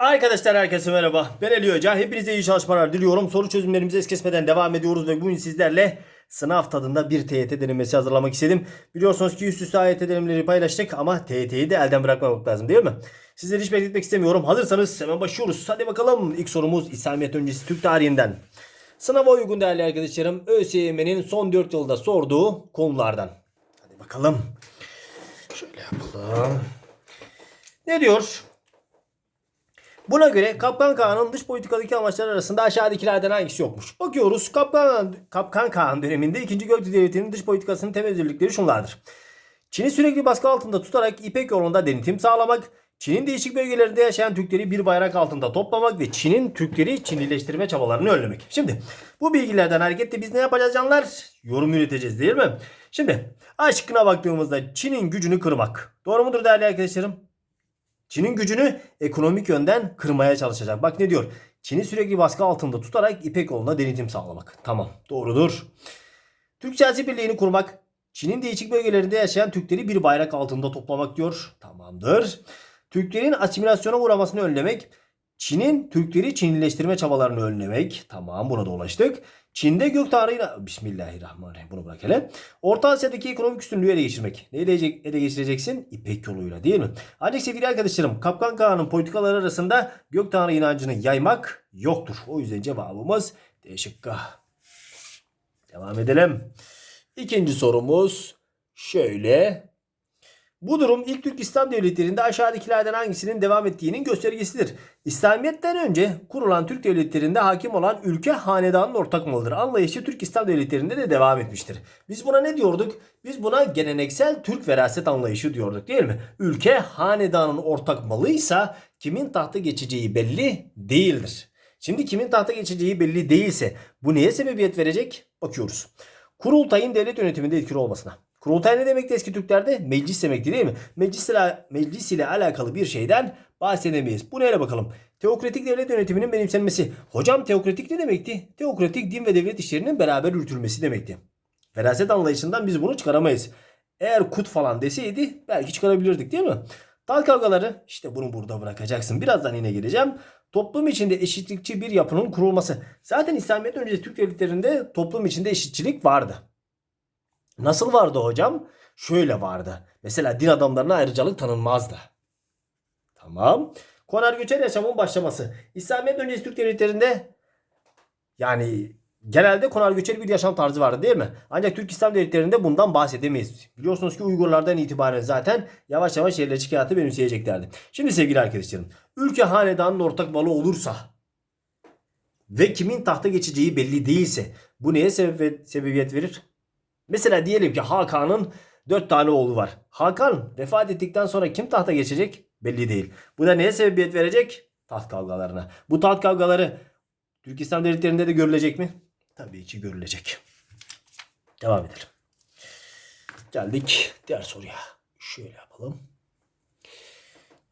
Arkadaşlar herkese merhaba. Ben Ali Hoca. Hepinize iyi çalışmalar diliyorum. Soru çözümlerimize es kesmeden devam ediyoruz ve bugün sizlerle sınav tadında bir TYT denemesi hazırlamak istedim. Biliyorsunuz ki üst üste AYT denemeleri paylaştık ama TYT'yi de elden bırakmamak lazım değil mi? Sizleri hiç bekletmek istemiyorum. Hazırsanız hemen başlıyoruz. Hadi bakalım. İlk sorumuz İslamiyet öncesi Türk tarihinden. Sınava uygun değerli arkadaşlarım. ÖSYM'nin son 4 yılda sorduğu konulardan. Hadi bakalım. Şöyle yapalım. Ne diyor? Buna göre Kapkan Kağan'ın dış politikadaki amaçlar arasında aşağıdakilerden hangisi yokmuş? Bakıyoruz. Kapkan, Kapkan Kağan döneminde 2. Göktürk Devleti'nin dış politikasının temel özellikleri şunlardır. Çin'i sürekli baskı altında tutarak İpek yolunda denetim sağlamak, Çin'in değişik bölgelerinde yaşayan Türkleri bir bayrak altında toplamak ve Çin'in Türkleri Çinileştirme çabalarını önlemek. Şimdi bu bilgilerden hareketle biz ne yapacağız canlar? Yorum üreteceğiz değil mi? Şimdi aşkına baktığımızda Çin'in gücünü kırmak. Doğru mudur değerli arkadaşlarım? Çin'in gücünü ekonomik yönden kırmaya çalışacak. Bak ne diyor? Çin'i sürekli baskı altında tutarak İpek yoluna denetim sağlamak. Tamam doğrudur. Türk siyasi birliğini kurmak. Çin'in değişik bölgelerinde yaşayan Türkleri bir bayrak altında toplamak diyor. Tamamdır. Türklerin asimilasyona uğramasını önlemek. Çin'in Türkleri Çinileştirme çabalarını önlemek. Tamam buna da ulaştık. Çin'de gök tanrıyla Bismillahirrahmanirrahim bunu bırak hele. Orta Asya'daki ekonomik üstünlüğü ele geçirmek. Neyle ele geçireceksin? İpek yoluyla değil mi? Ancak sevgili arkadaşlarım Kapkan Kağan'ın politikaları arasında gök tanrı inancını yaymak yoktur. O yüzden cevabımız D şıkkı. Devam edelim. İkinci sorumuz şöyle. Bu durum ilk Türk İslam devletlerinde aşağıdakilerden hangisinin devam ettiğinin göstergesidir. İslamiyet'ten önce kurulan Türk devletlerinde hakim olan ülke hanedanın ortak malıdır. Anlayışı Türk İslam devletlerinde de devam etmiştir. Biz buna ne diyorduk? Biz buna geleneksel Türk veraset anlayışı diyorduk değil mi? Ülke hanedanın ortak malıysa kimin tahta geçeceği belli değildir. Şimdi kimin tahta geçeceği belli değilse bu neye sebebiyet verecek? Bakıyoruz. Kurultayın devlet yönetiminde etkili olmasına. Kurultay ne demekti eski Türklerde? Meclis demekti değil mi? Meclis ile, meclis ile alakalı bir şeyden bahsedemeyiz. Bu neyle bakalım? Teokratik devlet yönetiminin benimsenmesi. Hocam teokratik ne demekti? Teokratik din ve devlet işlerinin beraber yürütülmesi demekti. Veraset anlayışından biz bunu çıkaramayız. Eğer kut falan deseydi belki çıkarabilirdik değil mi? Dal kavgaları işte bunu burada bırakacaksın. Birazdan yine geleceğim. Toplum içinde eşitlikçi bir yapının kurulması. Zaten İslamiyet öncesi Türk devletlerinde toplum içinde eşitçilik vardı. Nasıl vardı hocam? Şöyle vardı. Mesela din adamlarına ayrıcalık tanınmazdı. Tamam. Konar göçer yaşamın başlaması. İslamiyet öncesi Türk devletlerinde yani genelde konar göçer bir yaşam tarzı vardı değil mi? Ancak Türk İslam devletlerinde bundan bahsedemeyiz. Biliyorsunuz ki Uygurlardan itibaren zaten yavaş yavaş yerleşik hayatı benimseyeceklerdi. Şimdi sevgili arkadaşlarım. Ülke hanedanın ortak malı olursa ve kimin tahta geçeceği belli değilse bu neye sebebiyet, verir? Mesela diyelim ki Hakan'ın 4 tane oğlu var. Hakan vefat ettikten sonra kim tahta geçecek? Belli değil. Bu da neye sebebiyet verecek? Taht kavgalarına. Bu taht kavgaları Türk İslam devletlerinde de görülecek mi? Tabii ki görülecek. Devam edelim. Geldik diğer soruya. Şöyle yapalım.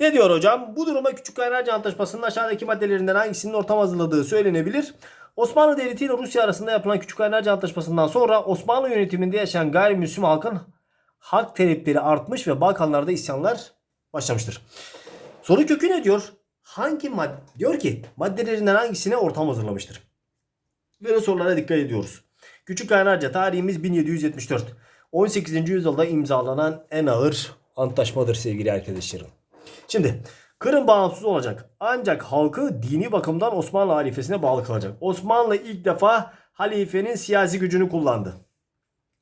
Ne diyor hocam? Bu duruma Küçük Kaynarca Antlaşması'nın aşağıdaki maddelerinden hangisinin ortam hazırladığı söylenebilir. Osmanlı Devleti ile Rusya arasında yapılan Küçük Kaynarca Antlaşması'ndan sonra Osmanlı yönetiminde yaşayan gayrimüslim halkın hak talepleri artmış ve Balkanlarda isyanlar başlamıştır. Soru kökü ne diyor? Hangi madde? Diyor ki maddelerinden hangisine ortam hazırlamıştır? Böyle sorulara dikkat ediyoruz. Küçük Kaynarca tarihimiz 1774. 18. yüzyılda imzalanan en ağır antlaşmadır sevgili arkadaşlarım. Şimdi Kırım bağımsız olacak. Ancak halkı dini bakımdan Osmanlı halifesine bağlı kalacak. Osmanlı ilk defa halifenin siyasi gücünü kullandı.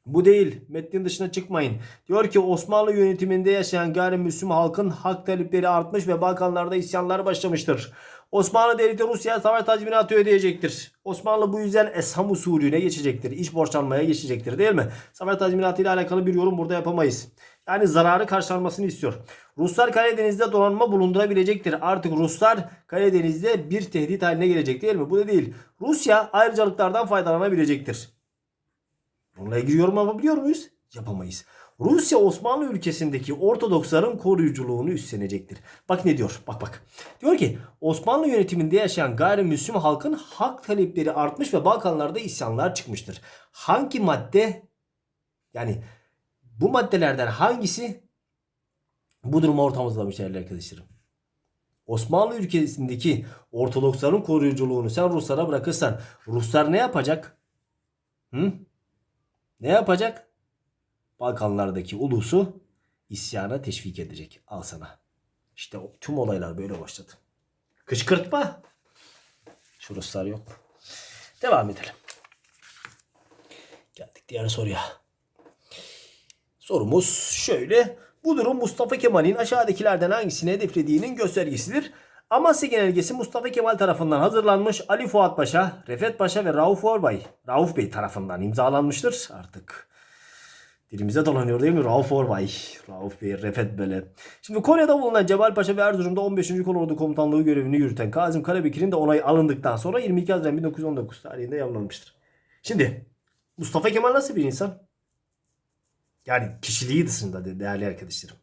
Bu değil. Metnin dışına çıkmayın. Diyor ki Osmanlı yönetiminde yaşayan gayrimüslim halkın hak talepleri artmış ve Balkanlarda isyanlar başlamıştır. Osmanlı Devleti Rusya'ya savaş tazminatı ödeyecektir. Osmanlı bu yüzden Esham usulüne geçecektir. İş borçlanmaya geçecektir değil mi? Savaş tazminatı ile alakalı bir yorum burada yapamayız. Yani zararı karşılanmasını istiyor. Ruslar Karadeniz'de donanma bulundurabilecektir. Artık Ruslar Karadeniz'de bir tehdit haline gelecek değil mi? Bu da değil. Rusya ayrıcalıklardan faydalanabilecektir. Bununla ilgili yorum yapabiliyor muyuz? Yapamayız. Rusya Osmanlı ülkesindeki Ortodoksların koruyuculuğunu üstlenecektir. Bak ne diyor? Bak bak. Diyor ki Osmanlı yönetiminde yaşayan gayrimüslim halkın hak talepleri artmış ve Balkanlarda isyanlar çıkmıştır. Hangi madde yani bu maddelerden hangisi bu durumu ortam hazırlamış değerli arkadaşlarım? Osmanlı ülkesindeki Ortodoksların koruyuculuğunu sen Ruslara bırakırsan Ruslar ne yapacak? Hı? Ne yapacak? Balkanlardaki ulusu isyana teşvik edecek. Al sana. İşte tüm olaylar böyle başladı. Kışkırtma. Şu Ruslar yok. Devam edelim. Geldik diğer soruya. Sorumuz şöyle. Bu durum Mustafa Kemal'in aşağıdakilerden hangisini hedeflediğinin göstergesidir. Amasya Genelgesi Mustafa Kemal tarafından hazırlanmış Ali Fuat Paşa, Refet Paşa ve Rauf Orbay, Rauf Bey tarafından imzalanmıştır. Artık dilimize dolanıyor değil mi? Rauf Orbay, Rauf Bey, Refet böyle. Şimdi Konya'da bulunan Cemal Paşa ve Erzurum'da 15. Kolordu Komutanlığı görevini yürüten Kazım Karabekir'in de onay alındıktan sonra 22 Haziran 1919 tarihinde yayınlanmıştır. Şimdi Mustafa Kemal nasıl bir insan? Yani kişiliği dışında de- değerli arkadaşlarım.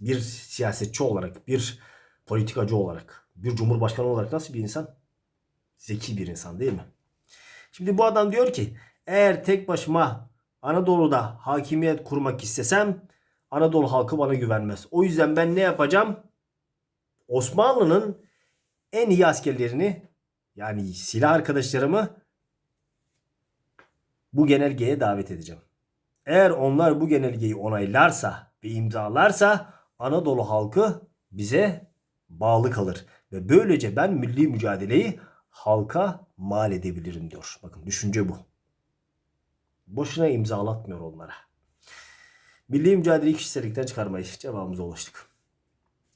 Bir siyasetçi olarak, bir politikacı olarak, bir cumhurbaşkanı olarak nasıl bir insan? Zeki bir insan değil mi? Şimdi bu adam diyor ki eğer tek başıma Anadolu'da hakimiyet kurmak istesem Anadolu halkı bana güvenmez. O yüzden ben ne yapacağım? Osmanlı'nın en iyi askerlerini yani silah arkadaşlarımı bu genelgeye davet edeceğim. Eğer onlar bu genelgeyi onaylarsa ve imzalarsa Anadolu halkı bize bağlı kalır. Ve böylece ben milli mücadeleyi halka mal edebilirim diyor. Bakın düşünce bu. Boşuna imzalatmıyor onlara. Milli mücadeleyi kişisellikten çıkarmayız. Cevabımıza ulaştık.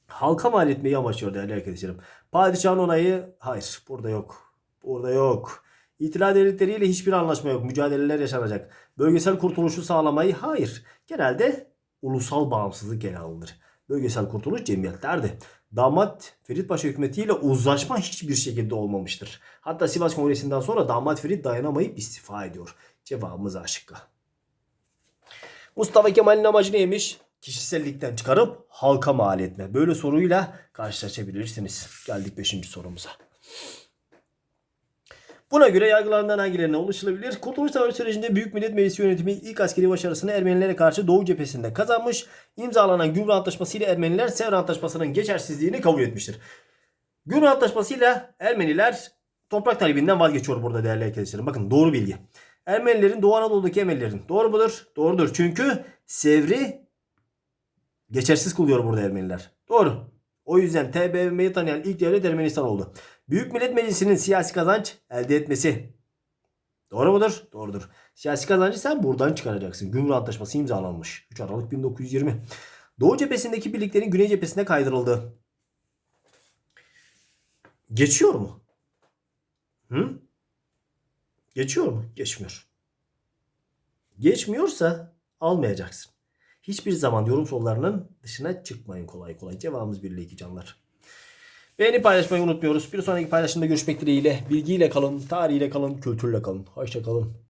Halka mal etmeyi amaçlıyor değerli arkadaşlarım. Padişahın onayı hayır burada yok. Burada yok. İtilal devletleriyle hiçbir anlaşma yok. Mücadeleler yaşanacak. Bölgesel kurtuluşu sağlamayı hayır. Genelde ulusal bağımsızlık ele alınır. Bölgesel kurtuluş cemiyetlerde. Damat Ferit Paşa hükümetiyle uzlaşma hiçbir şekilde olmamıştır. Hatta Sivas Kongresi'nden sonra damat Ferit dayanamayıp istifa ediyor. Cevabımız A şıkkı. Mustafa Kemal'in amacı neymiş? Kişisellikten çıkarıp halka mal etme. Böyle soruyla karşılaşabilirsiniz. Geldik 5. sorumuza. Buna göre yargılarından hangilerine ulaşılabilir? Kurtuluş Savaşı sürecinde Büyük Millet Meclisi yönetimi ilk askeri başarısını Ermenilere karşı Doğu cephesinde kazanmış. İmzalanan Gümrük Antlaşması ile Ermeniler Sevr Antlaşması'nın geçersizliğini kabul etmiştir. Gümrük Antlaşması ile Ermeniler toprak talebinden vazgeçiyor burada değerli arkadaşlarım. Bakın doğru bilgi. Ermenilerin Doğu Anadolu'daki Ermenilerin. Doğru mudur? Doğrudur. Çünkü Sevr'i geçersiz kılıyor burada Ermeniler. Doğru. O yüzden TBMM'yi tanıyan ilk devlet Ermenistan oldu. Büyük Millet Meclisi'nin siyasi kazanç elde etmesi. Doğru mudur? Doğrudur. Siyasi kazancı sen buradan çıkaracaksın. Gümrük Antlaşması imzalanmış. 3 Aralık 1920. Doğu cephesindeki birliklerin Güney cephesine kaydırıldı. Geçiyor mu? Hı? Geçiyor mu? Geçmiyor. Geçmiyorsa almayacaksın. Hiçbir zaman yorum sorularının dışına çıkmayın kolay kolay. Cevabımız 1 ile 2 canlar. Beğeni paylaşmayı unutmuyoruz. Bir sonraki paylaşımda görüşmek dileğiyle. Bilgiyle kalın, tarihiyle kalın, kültürle kalın. Hoşça kalın.